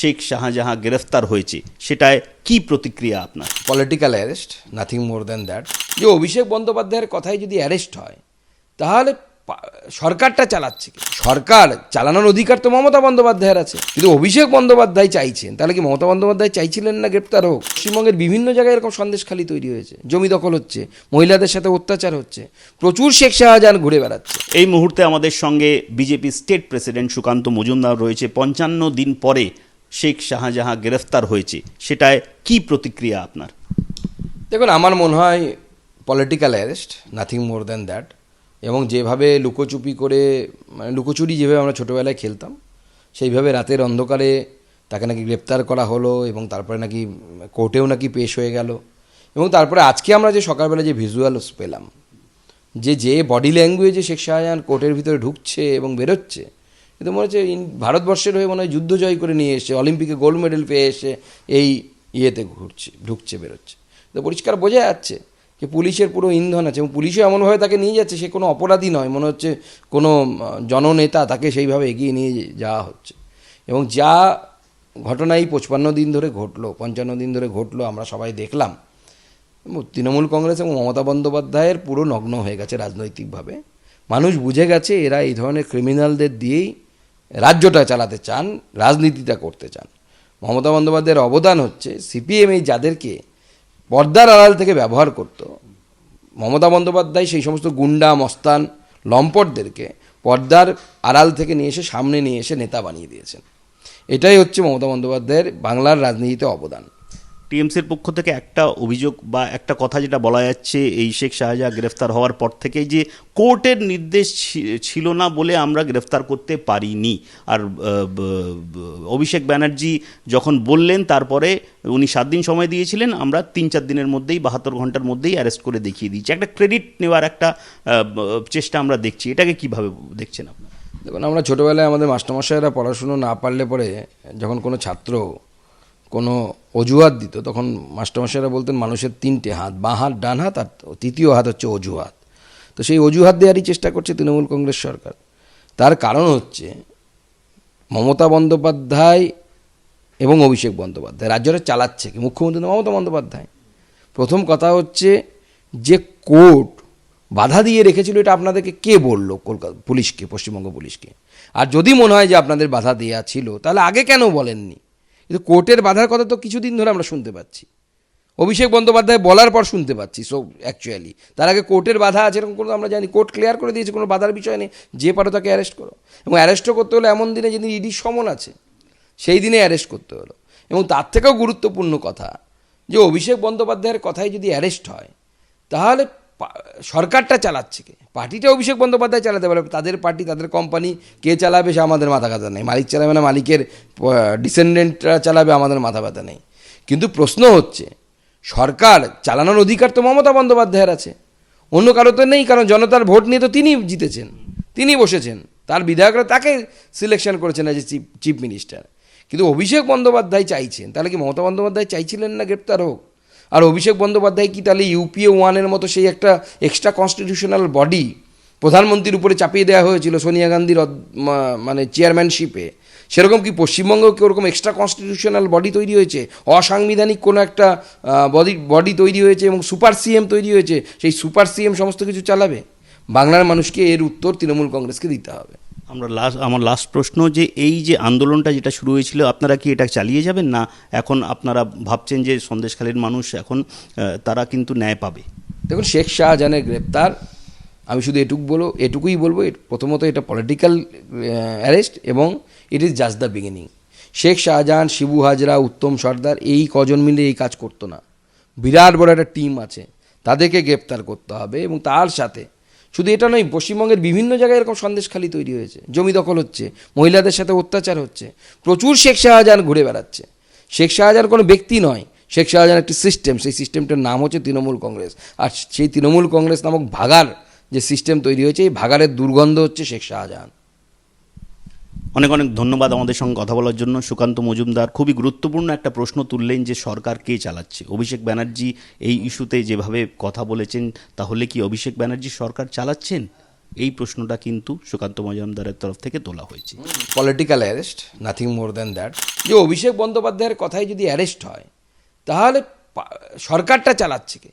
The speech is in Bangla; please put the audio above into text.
শেখ শাহজাহাঁ গ্রেফতার হয়েছে সেটায় কি প্রতিক্রিয়া আপনার? Political arrest nothing more than that যে অভিষেক বন্দ্যোপাধ্যায়ের কথাই যদি অ্যারেস্ট হয় তাহলে সরকারটা চালাচ্ছে সরকার চালানোর অধিকার তো মমতা বন্দ্যোপাধ্যায়ের আছে। কিন্তু অভিষেক বন্দ্যোপাধ্যায় চাইছেন তাহলে কি মমতা বন্দ্যোপাধ্যায় চাইছিলেন না গ্রেপ্তার হোক? পশ্চিমবঙ্গের বিভিন্ন জায়গায় এরকম সন্দেশখালি তৈরি হয়েছে। জমি দখল হচ্ছে মহিলাদের সাথে অত্যাচার হচ্ছে প্রচুর শেখ শাহজাহান ঘুরে বেড়াচ্ছে। এই মুহূর্তে আমাদের সঙ্গে BJP state president Sukanta Majumdar রয়েছে। পঞ্চান্ন দিন পরে শেখ শাহজাহাঁ গ্রেফতার হয়েছে, সেটায় কি প্রতিক্রিয়া আপনার? দেখুন, আমার মনে হয় political arrest nothing more than that এবং যেভাবে লুকোচুপি করে মানে লুকোচুরি যেভাবে আমরা ছোটোবেলায় খেলতাম, সেইভাবে রাতের অন্ধকারে তাকে নাকি গ্রেপ্তার করা হলো, এবং তারপরে নাকি কোর্টেও নাকি পেশ হয়ে গেল, এবং তারপরে আজকে আমরা যে সকালবেলা যে ভিজুয়ালস পেলাম, যে যে বডি ল্যাঙ্গুয়েজে শেখ শাহজাহান কোর্টের ভিতরে ঢুকছে এবং বেরোচ্ছে কিন্তু মনে হচ্ছে ভারতবর্ষের হয়ে মনে হয় যুদ্ধ জয় করে নিয়ে এসে, অলিম্পিকে গোল্ড মেডেল পেয়ে এসে এই ইয়েতে ঘুরছে, ঢুকছে, বেরোচ্ছে। তো পরিষ্কার বোঝা যাচ্ছে যে পুলিশের পুরো ইন্ধন আছে এবং পুলিশও এমনভাবে তাকে নিয়ে যাচ্ছে, সে কোনো অপরাধী নয়। মনে হচ্ছে কোনো জননেতা তাকে সেইভাবে এগিয়ে নিয়ে যাওয়া হচ্ছে। এবং যা ঘটনা এই পঁচপান্ন দিন ধরে ঘটলো, পঞ্চান্ন দিন ধরে ঘটলো, আমরা সবাই দেখলাম। তৃণমূল কংগ্রেস এবং মমতা বন্দ্যোপাধ্যায়ের পুরো নগ্ন হয়ে গেছে রাজনৈতিকভাবে। মানুষ বুঝে গেছে এরা এই ধরনের ক্রিমিনালদের দিয়েই রাজ্যটা চালাতে চান, রাজনীতিটা করতে চান। মমতা বন্দ্যোপাধ্যায়ের অবদান হচ্ছে সিপিএম এই যাদেরকে পর্দার আড়াল থেকে ব্যবহার করত, মমতা বন্দ্যোপাধ্যায় সেই সমস্ত গুন্ডা, মস্তান, লম্পটদেরকে পর্দার আড়াল থেকে নিয়ে এসে সামনে নিয়ে এসে নেতা বানিয়ে দিয়েছেন। এটাই হচ্ছে মমতা বন্দ্যোপাধ্যায়ের বাংলার রাজনীতিতে অবদান। টিএমসির পক্ষ থেকে একটা অভিযোগ বা একটা কথা যেটা বলা যাচ্ছে, এই শেখ শাহজাহাঁ গ্রেফতার হওয়ার পর থেকেই যে কোর্টের নির্দেশ ছিল না বলে আমরা গ্রেফতার করতে পারিনি। আর অভিষেক ব্যানার্জি যখন বললেন, তারপরে উনি সাত দিন সময় দিয়েছিলেন, আমরা তিন চার দিনের মধ্যেই, বাহাত্তর ঘণ্টার মধ্যেই অ্যারেস্ট করে দেখিয়ে দিচ্ছি একটা ক্রেডিট নেওয়ার একটা চেষ্টা আমরা দেখছি। এটাকে কীভাবে দেখছেন আপনার? দেখুন, আমরা ছোটোবেলায় আমাদের মাস্টারমশাইরা পড়াশুনো না পারলে পরে যখন কোনো ছাত্র কোনো অজুহাত দিত। তখন মাস্টারমশাইরা বলতেন, মানুষের তিনটে হাত, বাঁ হাত, ডান হাত, আর তৃতীয় হাত হচ্ছে অজুহাত। তো সেই অজুহাত দেওয়ারই চেষ্টা করছে তৃণমূল কংগ্রেস সরকার। তার কারণ হচ্ছে মমতা বন্দ্যোপাধ্যায় এবং অভিষেক বন্দ্যোপাধ্যায়। রাজ্যটা চালাচ্ছে কি? মুখ্যমন্ত্রী মমতা বন্দ্যোপাধ্যায়। প্রথম কথা হচ্ছে যে কোর্ট বাধা দিয়ে রেখেছিল, এটা আপনাদেরকে কে বলল? কলকাতা পুলিশকে, পশ্চিমবঙ্গ পুলিশকে। আর যদি মনে হয় যে আপনাদের বাধা দেওয়া ছিল, তাহলে আগে কেন বলেননি? কিন্তু কোর্টের বাধার কথা তো কিছুদিন ধরে আমরা শুনতে পাচ্ছি। অভিষেক বন্দ্যোপাধ্যায় বলার পর শুনতে পাচ্ছি সো অ্যাকচুয়ালি তার আগে কোর্টের বাধা আছে এরকম কোনো আমরা জানি, কোর্ট ক্লিয়ার করে দিয়েছে, কোনো বাধার বিষয় নেই। যে পারো তাকে অ্যারেস্ট করো। এবং অ্যারেস্টও করতে হলে এমন দিনে যেদিন ইডি সমন আছে, সেই দিনে অ্যারেস্ট করতে হলো। এবং তার থেকেও গুরুত্বপূর্ণ কথা, যে অভিষেক বন্দ্যোপাধ্যায়ের কথাই যদি অ্যারেস্ট হয়, তাহলে সরকারটা চালাচ্ছে কে? পার্টিটা অভিষেক বন্দ্যোপাধ্যায় চালাতে পারে তাদের পার্টি, তাদের কোম্পানি কে চালাবে সে আমাদের মাথা ব্যথা নেই। মালিক চালাবে না, মালিকের ডিসেন্ডেন্টরা চালাবে, আমাদের মাথা ব্যথা নেই। কিন্তু প্রশ্ন হচ্ছে, সরকার চালানোর অধিকার তো মমতা বন্দ্যোপাধ্যায়ের আছে। অন্য কারও তো নেই, কারণ জনতার ভোট নিয়ে তো তিনি জিতেছেন। তিনি বসেছেন। তার বিধায়করা তাকে সিলেকশন করেছেন as a chief chief minister কিন্তু অভিষেক বন্দ্যোপাধ্যায় চাইছেন। তাহলে কি মমতা বন্দ্যোপাধ্যায় চাইছিলেন না গ্রেপ্তার হোক? আর অভিষেক বন্দ্যোপাধ্যায় কি তাহলে ইউপিএ ওয়ানের মতো সেই একটা এক্সট্রা কনস্টিটিউশনাল বডি প্রধানমন্ত্রীর উপরে চাপিয়ে দেওয়া হয়েছিল সোনিয়া গান্ধীর মানে চেয়ারম্যানশিপে সেরকম কি পশ্চিমবঙ্গেও কি ওরকম এক্সট্রা কনস্টিটিউশনাল বডি তৈরি হয়েছে? অসাংবিধানিক কোনো একটা বডি বডি তৈরি হয়েছে এবং সুপার সিএম তৈরি হয়েছে, সেই সুপার সিএম সমস্ত কিছু চালাবে? বাংলার মানুষকে এর উত্তর তৃণমূল কংগ্রেসকে দিতে হবে। আমরা লাস্ট আমার লাস্ট প্রশ্ন যে এই যে আন্দোলনটা যেটা শুরু হয়েছিল, আপনারা কি এটা চালিয়ে যাবেন? না, এখন আপনারা ভাবছেন যে সন্দেশখালীর মানুষ এখন তারা কিন্তু ন্যায় পাবে? দেখুন, শেখ শাহজাহানের গ্রেপ্তার, আমি শুধু এটুকু বলব এটুকুই বলব প্রথমত এটা পলিটিক্যাল অ্যারেস্ট এবং it is just the beginning Sheikh Shahjahan, Shibu Hazra, Uttam Sardar, এই কজন মিলে এই কাজ করতো না। বিরাট বড় একটা টিম আছে, তাদেরকে গ্রেপ্তার করতে হবে এবং তার সাথে শুধু এটা নয়, পশ্চিমবঙ্গের বিভিন্ন জায়গায় এরকম সন্দেশখালি তৈরি হয়েছে। জমি দখল হচ্ছে, মহিলাদের সাথে অত্যাচার হচ্ছে, প্রচুর শেখ শাহজাহান ঘুরে বেড়াচ্ছে। শেখ শাহজাহান কোনো ব্যক্তি নয়, শেখ শাহজাহান একটি সিস্টেম সেই সিস্টেমটার নাম হচ্ছে তৃণমূল কংগ্রেস। আর সেই তৃণমূল কংগ্রেস নামক ভাগার যে সিস্টেম তৈরি হয়েছে, এই ভাগারের দুর্গন্ধ হচ্ছে শেখ শাহজাহান। অনেক অনেক ধন্যবাদ আমাদের সঙ্গে কথা বলার জন্য। সুকান্ত মজুমদার, খুবই গুরুত্বপূর্ণ একটা প্রশ্ন তুললেন যে সরকার কে চালাচ্ছে? অভিষেক ব্যানার্জি এই ইস্যুতে যেভাবে কথা বলেছেন, তাহলে কি অভিষেক ব্যানার্জি সরকার চালাচ্ছেন? এই প্রশ্নটা কিন্তু সুকান্ত মজুমদারের তরফ থেকে তোলা হয়েছে। Political arrest nothing more than that যে অভিষেক বন্দ্যোপাধ্যায়ের কথায় যদি অ্যারেস্ট হয়, তাহলে সরকারটা চালাচ্ছে কে?